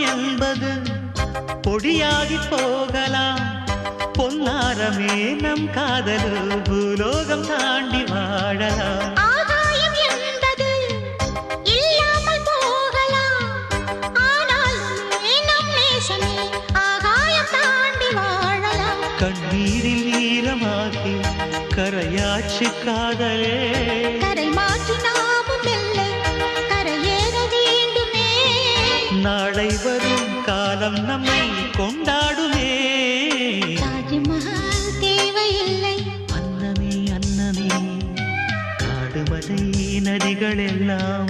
என்பது பொடியாகி போகலாம். பொன்னாரமே நம் காதலு பூலோகம் தாண்டி வாழலாம். கண்ணீரில் ஈரமாகி கரையாச்சு காதலே. நாளை வரும் காலம் நம்மை கொண்டாடுமே. தாஜ்மஹால் தேவையில்லை. அன்னமே அன்னமே. காடுமலை நதிகள் எல்லாம்